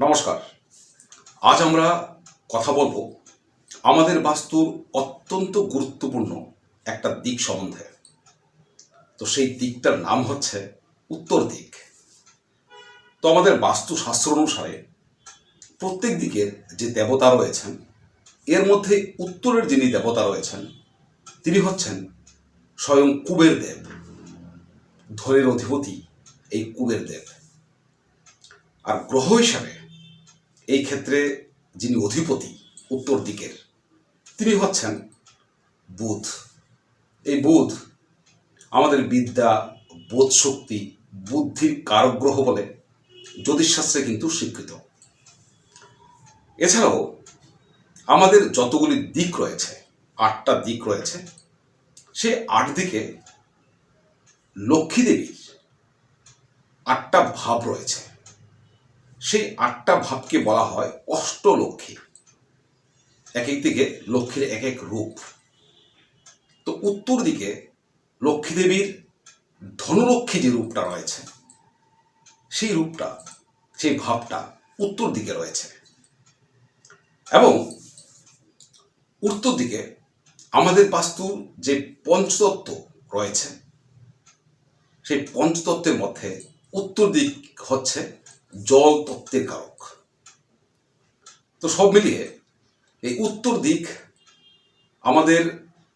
নমস্কার। আজ আমরা কথা বলব আমাদের বাস্তুর অত্যন্ত গুরুত্বপূর্ণ একটা দিক সম্বন্ধে। তো সেই দিকটার নাম হচ্ছে উত্তর দিক। তো আমাদের বাস্তু শাস্ত্র অনুসারে প্রত্যেক দিকের যে দেবতা রয়েছেন, এর মধ্যে উত্তরের যিনি দেবতা রয়েছেন, তিনি হচ্ছেন স্বয়ং কুবের দেব ধনের অধিপতি এই কুবের দেব। আর গ্রহ হিসাবে এই ক্ষেত্রে যিনি অধিপতি, উত্তর দিকের, তিনি হচ্ছেন বুধ। এই বুধ আমাদের বিদ্যা, বোধ শক্তি, বুদ্ধির কারগ্রহ বলে জ্যোতিষশাস্ত্রে কিন্তু স্বীকৃত। এছাড়াও আমাদের যতগুলি দিক রয়েছে, আটটা দিক রয়েছে সেই আট দিকে লক্ষ্মী দেবীর আটটা ভাব রয়েছে। সেই আটটা ভাবকে বলা হয় অষ্টলক্ষ্মী। এক এক দিকে লক্ষ্মীর এক এক রূপ। তো উত্তর দিকে লক্ষ্মী দেবীর ধনলক্ষ্মী যে রূপটা রয়েছে, সেই রূপটা, সেই ভাবটা উত্তর দিকে রয়েছে। এবং উত্তর দিকে আমাদের বাস্তুর যে পঞ্চতত্ত্ব রয়েছে, সেই পঞ্চতত্ত্বের মধ্যে উত্তর দিক হচ্ছে জল তত্ত্বের কারক। তো সব মিলিয়ে এই উত্তর দিক আমাদের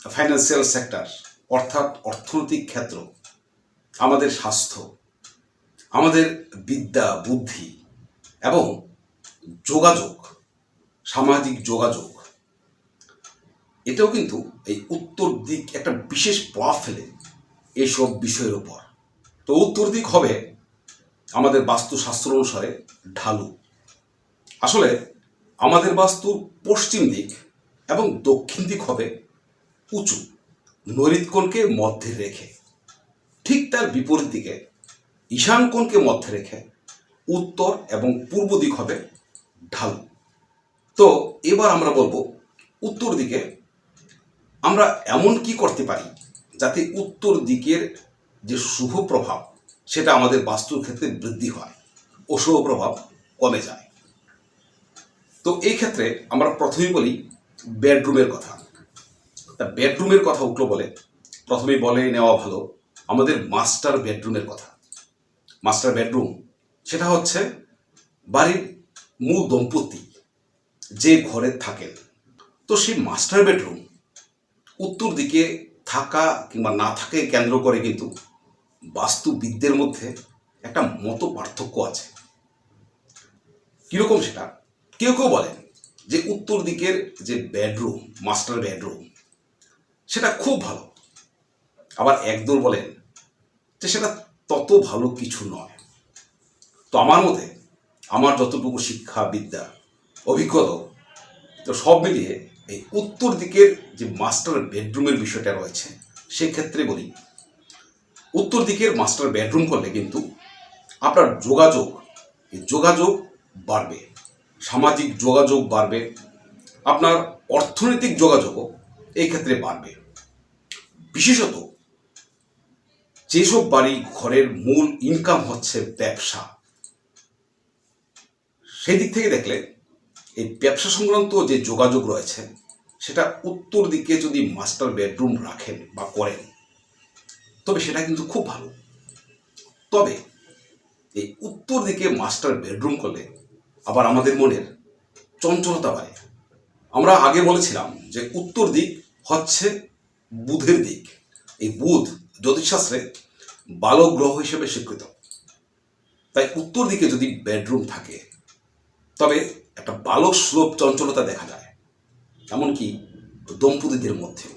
ফাইন্যান্সিয়াল সেক্টর অর্থাৎ অর্থনৈতিক ক্ষেত্র, আমাদের স্বাস্থ্য, আমাদের বিদ্যা, বুদ্ধি এবং যোগাযোগ, সামাজিক যোগাযোগ, এটাও কিন্তু এই উত্তর দিক একটা বিশেষ প্রভাব ফেলে এইসব বিষয়ের উপর। তো উত্তর দিক হবে আমাদের বাস্তুশাস্ত্র অনুসারে ঢালু। আসলে আমাদের বাস্তু পশ্চিম দিক এবং দক্ষিণ দিক হবে উঁচু নৈরিতকোণকে মধ্যে রেখে। ঠিক তার বিপরীত দিকে ঈশান কোণকে মধ্যে রেখে উত্তর এবং পূর্ব দিক হবে ঢালু। তো এবার আমরা বলব উত্তর দিকে আমরা এমন কি করতে পারি যাতে উত্তর দিকের যে শুভ প্রভাব সেটা আমাদের বাস্তুর ক্ষেত্রে বৃদ্ধি হয় অশুভ প্রভাব কমে যায়। তো এই ক্ষেত্রে আমরা প্রথমেই বলি বেডরুমের কথা। তা বেডরুমের কথা উঠল বলে প্রথমেই বলে নেওয়া ভালো, আমাদের মাস্টার বেডরুমের কথা। মাস্টার বেডরুম, সেটা হচ্ছে বাড়ির মূল দম্পতি যে ঘরে থাকেন। তো সেই মাস্টার বেডরুম উত্তর দিকে থাকা কিংবা না থাকে কেন্দ্র করে কিন্তু বাস্তুবিদদের মধ্যে একটা মত পার্থক্য আছে। কীরকম সেটা? কেউ কেউ বলেন যে উত্তর দিকের যে বেডরুম, মাস্টার বেডরুম, সেটা খুব ভালো। আবার একদল বলেন যে সেটা তত ভালো কিছু নয়। তো আমার মতে আমার যতটুকু শিক্ষা, বিদ্যা, অভিজ্ঞতা, তো সব মিলিয়ে এই উত্তর দিকের যে মাস্টার বেডরুমের বিষয়টা রয়েছে, সেক্ষেত্রে বলি উত্তর দিকের মাস্টার বেডরুম করলে কিন্তু আপনার যোগাযোগ যোগাযোগ বাড়বে, সামাজিক যোগাযোগ বাড়বে, আপনার অর্থনৈতিক যোগাযোগও এই ক্ষেত্রে বাড়বে। বিশেষত যেসব বাড়ি ঘরের মূল ইনকাম হচ্ছে ব্যবসা, সেই দিক থেকে দেখলে এই ব্যবসা সংক্রান্ত যে যোগাযোগ রয়েছে, সেটা উত্তর দিকে যদি মাস্টার বেডরুম রাখেন বা করেন তবে সেটা কিন্তু খুব ভালো। তবে এই উত্তর দিকে মাস্টার বেডরুম করলে আবার আমাদের মনের চঞ্চলতা বাড়ে। আমরা আগে বলেছিলাম যে উত্তর দিক হচ্ছে বুধের দিক। এই বুধ জ্যোতিষশাস্ত্রে বালক গ্রহ হিসেবে স্বীকৃত। তাই উত্তর দিকে যদি বেডরুম থাকে, তবে একটা বালক সুলভ চঞ্চলতা দেখা যায়। এমনকি দম্পতিদের মধ্যেও।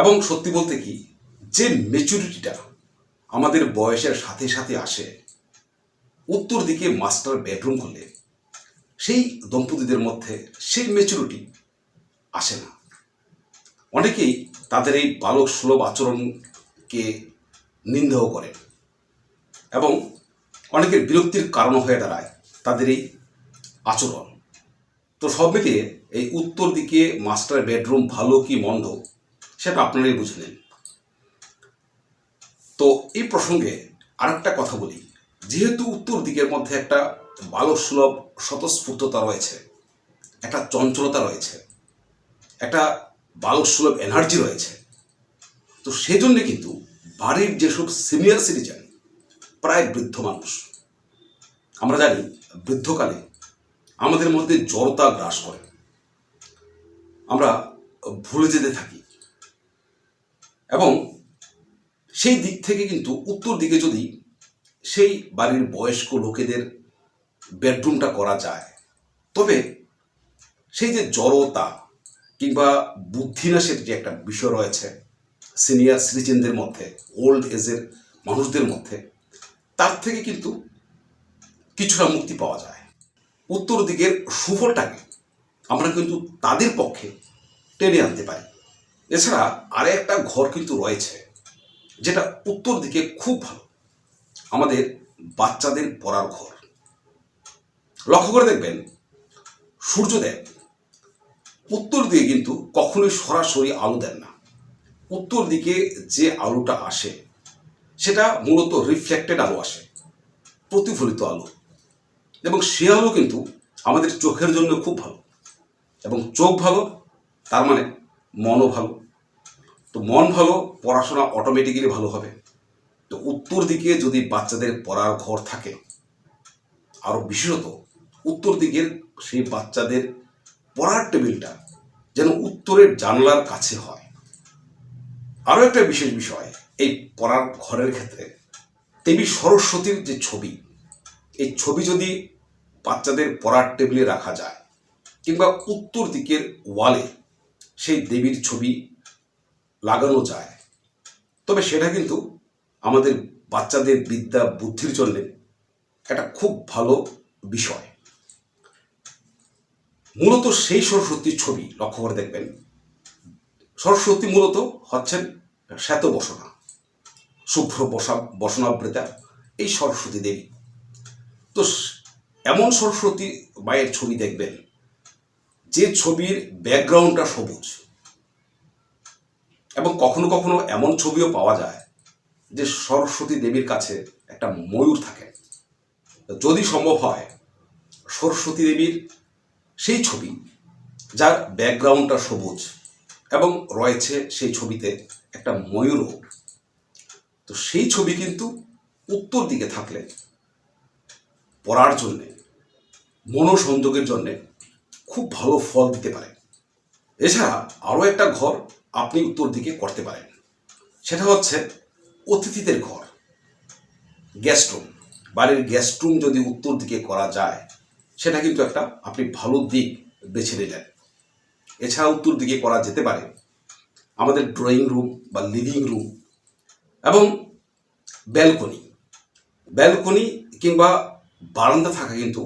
এবং সত্যি বলতে কি যে মেচুরিটিটা আমাদের বয়সের সাথে সাথে আসে, উত্তর দিকে মাস্টার বেডরুম করলে সেই দম্পতিদের মধ্যে সেই মেচুরিটি আসে না। অনেকেই তাদের এই বালক সুলভ আচরণকে নিন্দাও করেন এবং অনেকের বিরক্তির কারণ হয়ে দাঁড়ায় তাদের এই আচরণ। তো সব মিলিয়ে এই উত্তর দিকে মাস্টার বেডরুম ভালো কি মন্দ সেটা আপনারাই বুঝে নেন। তো এই প্রসঙ্গে আরেকটা কথা বলি। যেহেতু উত্তর দিকের মধ্যে একটা বালক সুলভ স্বতঃস্ফূর্ততা রয়েছে, একটা চঞ্চলতা রয়েছে, একটা বালক সুলভ এনার্জি রয়েছে, তো সেজন্য কিন্তু বাড়ির যেসব সিনিয়র সিটিজেন প্রায় বৃদ্ধ মানুষ। আমরা জানি বৃদ্ধকালে আমাদের মধ্যে জড়তা গ্রাস করে। আমরা ভুলে যেতে থাকি। এবং সেই দিক থেকে কিন্তু উত্তর দিকে যদি সেই বাড়ির বয়স্ক লোকেদের বেডরুমটা করা যায়, তবে সেই যে জড়তা কিংবা বুদ্ধিনাশের যে একটা বিষয় রয়েছে সিনিয়র সিটিজেনদের মধ্যে, ওল্ড এজের মানুষদের মধ্যে, তার থেকে কিন্তু কিছুটা মুক্তি পাওয়া যায়। উত্তর দিকের সুফলটাকে আমরা কিন্তু তাদের পক্ষে টেনে আনতে পারি। এছাড়া আরে একটা ঘর কিন্তু রয়েছে। যেটা উত্তর দিকে খুব ভালো। আমাদের বাচ্চাদের পড়ার ঘর। লক্ষ্য করে দেখবেন সূর্যদেব উত্তর দিকে কিন্তু কখনোই সরাসরি আলো দেন না। উত্তর দিকে যে আলোটা আসে, সেটা মূলত রিফ্লেক্টেড আলো আসে, প্রতিফলিত আলো। এবং সে আলো কিন্তু আমাদের চোখের জন্য খুব ভালো। এবং চোখ ভালো, তার মানে মনও ভালো। তো মন ভালো, পড়াশোনা অটোমেটিক্যালি ভালো হবে। তো উত্তর দিকে যদি বাচ্চাদের পড়ার ঘর থাকে আরও বিশেষত উত্তর দিকের সেই বাচ্চাদের পড়ার টেবিলটা যেন উত্তরের জানলার কাছে হয়। আরও একটা বিশেষ বিষয়, এই পড়ার ঘরের ক্ষেত্রে দেবী সরস্বতীর যে ছবি, এই ছবি যদি বাচ্চাদের পড়ার টেবিলে রাখা যায়, কিংবা উত্তর দিকের ওয়ালে সেই দেবীর ছবি লাগানো যায়। তবে সেটা কিন্তু আমাদের বাচ্চাদের বিদ্যা, বুদ্ধির জন্যে একটা খুব ভালো বিষয়। মূলত সেই সরস্বতীর ছবি লক্ষ্য করে দেখবেন। সরস্বতী মূলত হচ্ছেন শ্বেত বসনা, শুভ্র বসা, বসনাবৃতা, এই সরস্বতী দেবী। তো এমন সরস্বতী মায়ের ছবি দেখবেন, যে ছবির ব্যাকগ্রাউন্ডটা সবুজ। এবং কখনো কখনো এমন ছবিও পাওয়া যায় যে সরস্বতী দেবীর কাছে একটা ময়ূর থাকে। যদি সম্ভব হয়, সরস্বতী দেবীর সেই ছবি, যার ব্যাকগ্রাউন্ডটা সবুজ এবং রয়েছে সেই ছবিতে একটা ময়ূরও তো সেই ছবি কিন্তু উত্তর দিকে থাকলে পড়ার জন্যে, মনোসংযোগের জন্যে খুব ভালো ফল দিতে পারে। এছাড়া আরও একটা ঘর আপনি উত্তর দিকে করতে পারেন। সেটা হচ্ছে অতিথিদের ঘর। গেস্ট রুম বাড়ির গেস্ট রুম যদি উত্তর দিকে করা যায়, সেটা কিন্তু একটা আপনি ভালো দিক বেছে নিলেন। এছাড়া উত্তর দিকে করা যেতে পারে আমাদের ড্রয়িং রুম বা লিভিং রুম এবং ব্যালকনি ব্যালকনি কিংবা বারান্দা থাকা কিন্তু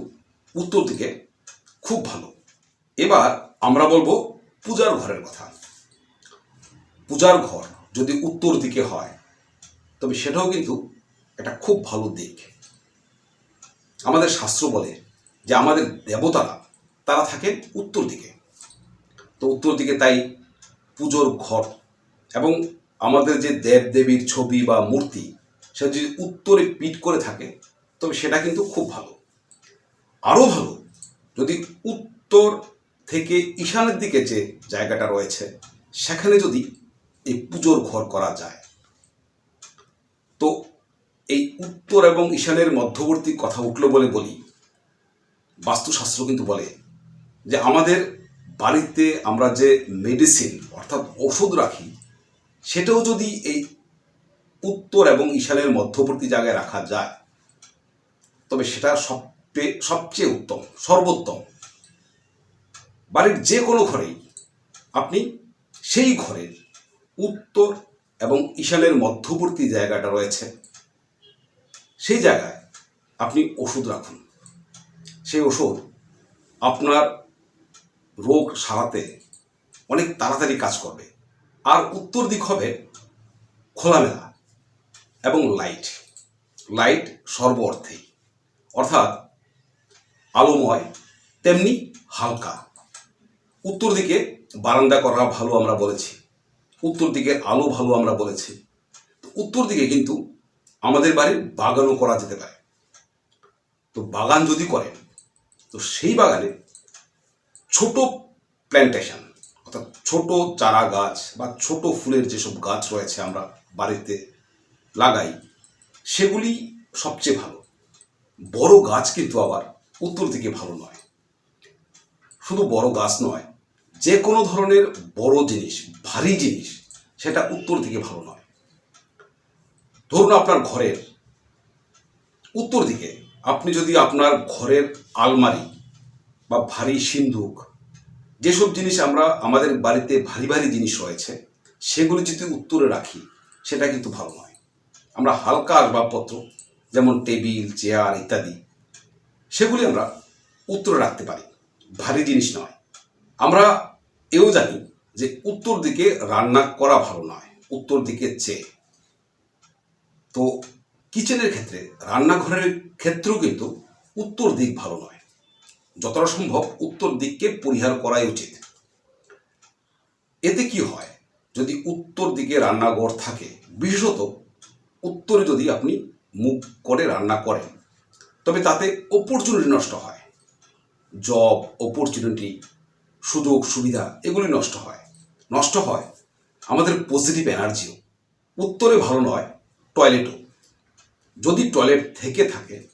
উত্তর দিকে খুব ভালো। এবার আমরা বলব পূজার ঘরের কথা। পূজার ঘর যদি উত্তর দিকে হয়, তবে সেটাও কিন্তু একটা খুব ভালো দিক। আমাদের শাস্ত্র বলে যে আমাদের দেবতারা, তারা থাকেন উত্তর দিকে। তো উত্তর দিকে তাই পুজোর ঘর এবং আমাদের যে দেব দেবীর ছবি বা মূর্তি, সেটা যদি উত্তরে পিট করে থাকে, তবে সেটা কিন্তু খুব ভালো। আরও ভালো, যদি উত্তর থেকে ঈশানের দিকে যে জায়গাটা রয়েছে, সেখানে যদি এই পুজোর ঘর করা যায়। তো এই উত্তর এবং ঈশানের মধ্যবর্তী কথা উঠল বলে বলি, বাস্তুশাস্ত্র কিন্তু বলে যে আমাদের বাড়িতে আমরা যে মেডিসিন অর্থাৎ ওষুধ রাখি, সেটাও যদি এই উত্তর এবং ঈশানের মধ্যবর্তী জায়গায় রাখা যায়, তবে সেটা সবচেয়ে সবচেয়ে উত্তম, সর্বোত্তম। বাড়ির যে কোনো ঘরেই আপনি সেই ঘরের উত্তর এবং ঈশানের মধ্যবর্তী জায়গাটা রয়েছে। সেই জায়গায় আপনি ওষুধ রাখুন। সেই ওষুধ আপনার রোগ সারাতে অনেক তাড়াতাড়ি কাজ করবে। আর উত্তর দিক হবে খোলামেলা এবং লাইট লাইট সর্ব অর্থেই অর্থাৎ আলোময়, তেমনি হালকা। উত্তর দিকে বারান্দা করা ভালো আমরা বলেছি। উত্তর দিকের আলো ভালো আমরা বলেছি। তো উত্তর দিকে কিন্তু আমাদের বাড়ির বাগানও করা যেতে পারে। তো বাগান যদি করেন, তো সেই বাগানে ছোট প্ল্যান্টেশন অর্থাৎ ছোট চারা গাছ বা ছোট ফুলের যেসব গাছ রয়েছে আমরা বাড়িতে লাগাই, সেগুলি সবচেয়ে ভালো। বড় গাছ কিন্তু আবার উত্তর দিকে ভালো নয়। শুধু বড় গাছ নয় যে কোনো ধরনের বড় জিনিস, ভারী জিনিস, সেটা উত্তর দিকে ভালো নয়। ধরুন আপনার ঘরের উত্তর দিকে আপনি যদি আপনার ঘরের আলমারি বা ভারী সিন্ধুক যেসব জিনিস আমরা আমাদের বাড়িতে ভারী ভারী জিনিস রয়েছে, সেগুলি যদি উত্তরে রাখি, সেটা কিন্তু ভালো নয়। আমরা হালকা আসবাবপত্র, যেমন টেবিল, চেয়ার ইত্যাদি, সেগুলি আমরা উত্তরে রাখতে পারি। ভারী জিনিস নয়। আমরা এও জানি যে উত্তর দিকে রান্না করা ভালো নয়, উত্তর দিকে চেয়ে তো কিচেনের ক্ষেত্রে, রান্নাঘরের ক্ষেত্রেও কিন্তু উত্তর দিক ভালো নয়। যতটা সম্ভব উত্তর দিককে পরিহার করাই উচিত। এতে কি হয়, যদি উত্তর দিকে রান্নাঘর থাকে, বিশেষত উত্তরে যদি আপনি মুখ করে রান্না করেন, তবে তাতে অপরচুনিটি নষ্ট হয়। জব অপরচুনিটি সুযোগ, সুবিধা এগুলি নষ্ট হয়। নষ্ট হয় আমাদের পজিটিভ এনার্জিও উত্তরে ভালো নয় টয়লেটও যদি টয়লেট থেকে থাকে,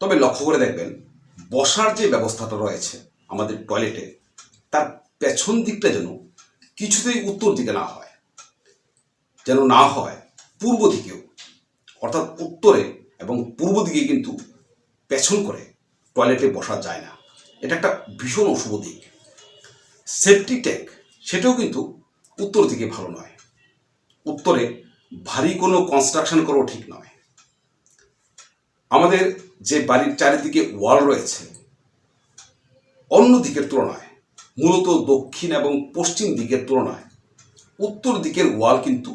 তবে লক্ষ্য করে দেখবেন, বসার যে ব্যবস্থাটা রয়েছে আমাদের টয়লেটে তার পেছন দিকটা যেন কিছুতেই উত্তর দিকে না হয়। যেন না হয়, পূর্ব দিকেও। অর্থাৎ উত্তরে এবং পূর্ব দিকে কিন্তু পেছন করে টয়লেটে বসা যায় না। এটা একটা ভীষণ অশুভ দিক। সেফটি ট্যাঙ্ক, সেটাও কিন্তু উত্তর দিকে ভালো নয়। উত্তরে ভারী কোনো কনস্ট্রাকশন করাও ঠিক নয়। আমাদের যে বাড়ির চারিদিকে ওয়াল রয়েছে, অন্য দিকের তুলনায়, মূলত দক্ষিণ এবং পশ্চিম দিকের তুলনায়, উত্তর দিকের ওয়াল কিন্তু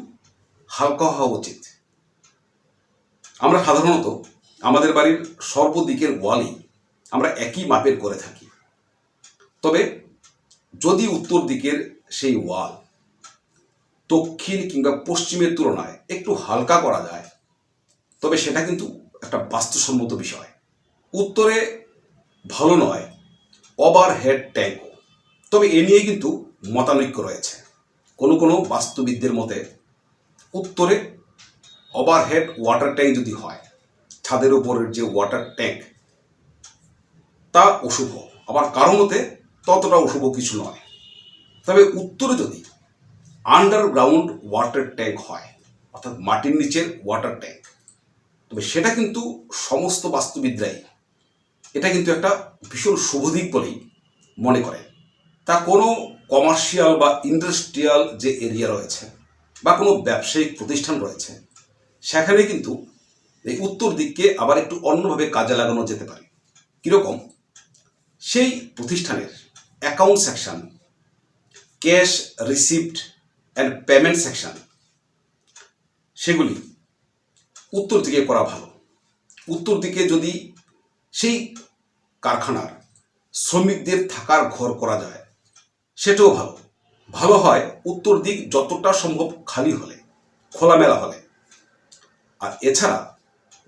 হালকা হওয়া উচিত। আমরা সাধারণত আমাদের বাড়ির সর্বদিকের ওয়ালই আমরা একই মাপের করে থাকি। তবে যদি উত্তর দিকের সেই ওয়াল দক্ষিণ কিংবা পশ্চিমের তুলনায় একটু হালকা করা যায়, তবে সেটা কিন্তু একটা বাস্তুসম্মত বিষয়। উত্তরে ভালো নয় ওভার হেড ট্যাঙ্কও তবে এ নিয়ে কিন্তু মতানৈক্য রয়েছে। কোনো কোনো বাস্তুবিদদের মতে উত্তরে ওভার হেড ওয়াটার ট্যাঙ্ক যদি হয়, ছাদের উপরের যে ওয়াটার ট্যাঙ্ক তা অশুভ। আবার কারও মতে ততটা অশুভ কিছু নয়। তবে উত্তরে যদি আন্ডারগ্রাউন্ড ওয়াটার ট্যাঙ্ক হয়, অর্থাৎ মাটির নিচের ওয়াটার ট্যাঙ্ক তবে সেটা কিন্তু সমস্ত বাস্তুবিদরাই এটা কিন্তু একটা ভীষণ শুভ দিক বলেই মনে করেন তা কোনো কমার্শিয়াল বা ইন্ডাস্ট্রিয়াল যে এরিয়া রয়েছে বা কোনো ব্যবসায়িক প্রতিষ্ঠান রয়েছে, সেখানে কিন্তু এই উত্তর দিককে আবার একটু অন্যভাবে কাজে লাগানো যেতে পারে। কীরকম? সেই প্রতিষ্ঠানের account section cash receipt and payment section সেগুলি উত্তর দিকে করা ভালো। উত্তর দিকে যদি সেই কারখানার শ্রমিকদের থাকার ঘর করা যায়, সেটাও ভালো। ভালো হয় উত্তর দিক যতটা সম্ভব খালি হলে, খোলামেলা হলে। আর এছাড়া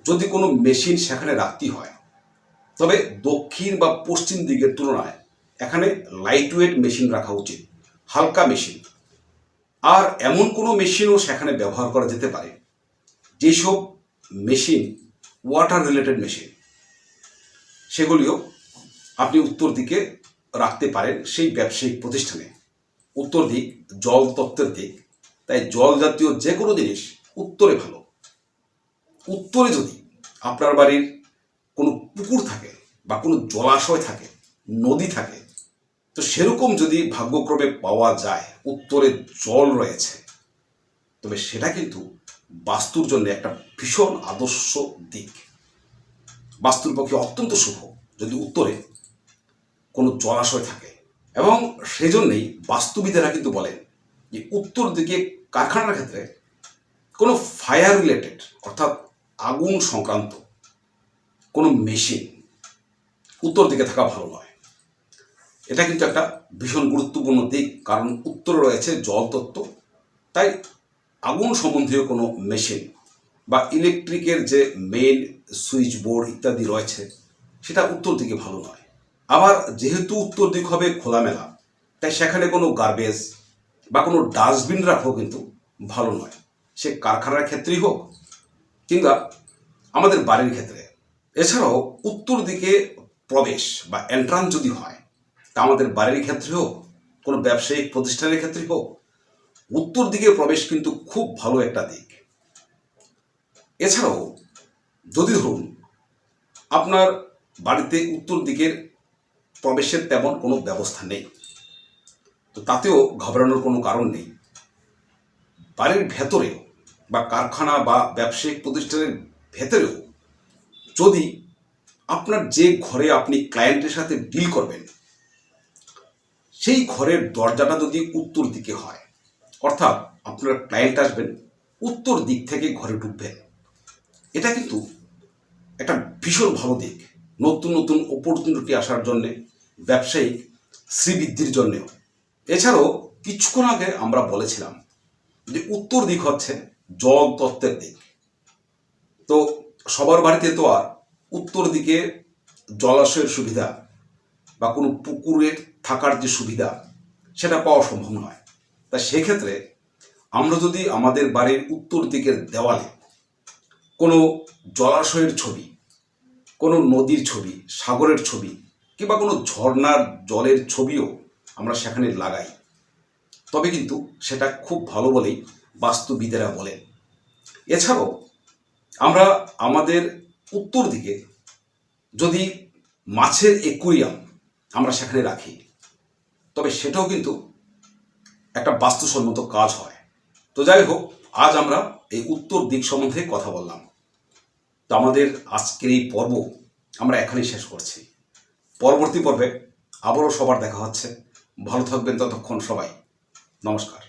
যদি কোনো মেশিন সেখানে রাখতে হয়, তবে দক্ষিণ বা পশ্চিম দিকের তুলনায় এখানে লাইট ওয়েট মেশিন রাখা উচিত, হালকা মেশিন আর এমন কোনো মেশিনও সেখানে ব্যবহার করা যেতে পারে, যেসব মেশিন ওয়াটার রিলেটেড মেশিন সেগুলিও আপনি উত্তর দিকে রাখতে পারেন সেই ব্যবসায়িক প্রতিষ্ঠানে। উত্তর দিক জল তত্ত্বের দিক। তাই জল জাতীয় যে কোনো জিনিস উত্তরে ভালো। উত্তরে যদি আপনার বাড়ির কোনো পুকুর থাকে বা কোনো জলাশয় থাকে, নদী থাকে তো সেরকম যদি ভাগ্যক্রমে পাওয়া যায়, উত্তরে জল রয়েছে, তবে সেটা কিন্তু বাস্তুর জন্য একটা ভীষণ আদর্শ দিক। বাস্তুর পক্ষে অত্যন্ত শুভ যদি উত্তরে কোনো জলাশয় থাকে। এবং সেজন্যই বাস্তুবিদেরা কিন্তু বলেন যে উত্তর দিকে কারখানার ক্ষেত্রে কোনো ফায়ার রিলেটেড অর্থাৎ আগুন সংক্রান্ত কোনো মেশিন উত্তর দিকে থাকা ভালো নয়। এটা কিন্তু একটা ভীষণ গুরুত্বপূর্ণ দিক, কারণ উত্তর রয়েছে জল তত্ত্ব। তাই আগুন সম্বন্ধীয় কোনো মেশিন বা ইলেকট্রিকের যে মেইন সুইচ বোর্ড ইত্যাদি রয়েছে, সেটা উত্তর দিকে ভালো নয়। আবার যেহেতু উত্তর দিক হবে খোলামেলা, তাই সেখানে কোনো গার্বেজ বা কোনো ডাস্টবিন রাখাও কিন্তু ভালো নয়। সে কারখানার ক্ষেত্রেই হোক কিংবা আমাদের বাড়ির ক্ষেত্রে। এছাড়াও উত্তর দিকে প্রবেশ বা এন্ট্রান্স যদি হয় তা আমাদের বাড়ির ক্ষেত্রে হোক, কোনো ব্যবসায়িক প্রতিষ্ঠানের ক্ষেত্রে হোক, উত্তর দিকে প্রবেশ কিন্তু খুব ভালো একটা দিক। এছাড়াও, যদি ধরুন, আপনার বাড়িতে উত্তর দিকের প্রবেশের তেমন কোনো ব্যবস্থা নেই, তো তাতেও ঘবরানোর কোনো কারণ নেই। বাড়ির ভেতরেও বা কারখানা বা ব্যবসায়িক প্রতিষ্ঠানের ভেতরেও যদি আপনার যে ঘরে আপনি ক্লায়েন্টের সাথে ডিল করবেন সেই ঘরের দরজাটা যদি উত্তর দিকে হয়, অর্থাৎ আপনার ক্লায়েন্ট আসবেন, উত্তর দিক থেকে ঘরে ঢুকবেন। এটা কিন্তু একটা ভীষণ ভালো দিক। নতুন নতুন অপরচুনিটি আসার জন্যে, ব্যবসায়িক শ্রীবৃদ্ধির জন্যেও। এছাড়াও কিছুক্ষণ আগে আমরা বলেছিলাম যে উত্তর দিক হচ্ছে জল তত্ত্বের দিক। তো সবার বাড়িতে তো আর উত্তর দিকে জলাশয়ের সুবিধা বা কোনো পুকুরে থাকার যে সুবিধা, সেটা পাওয়া সম্ভব নয়। তা সেক্ষেত্রে আমরা যদি আমাদের বাড়ির উত্তর দিকের দেওয়ালে কোনো জলাশয়ের ছবি, কোনো নদীর ছবি, সাগরের ছবি কিংবা কোনো ঝর্ণার জলের ছবিও আমরা সেখানে লাগাই, তবে কিন্তু সেটা খুব ভালো বলেই বাস্তুবিদেরা বলেন। এছাড়াও আমরা আমাদের উত্তর দিকে যদি মাছের একুরিয়াম আমরা সেখানে রাখি। তবে সেটাও কিন্তু একটা বাস্তুসম্মত কাজ হয়। তো যাই হোক, আজ আমরা এই উত্তর দিক সম্বন্ধে কথা বললাম। তো আমাদের আজকের এই পর্ব আমরা এখানেই শেষ করছি। পরবর্তী পর্বে আবারও সবার দেখা হচ্ছে। ভালো থাকবেন ততক্ষণ সবাই। নমস্কার।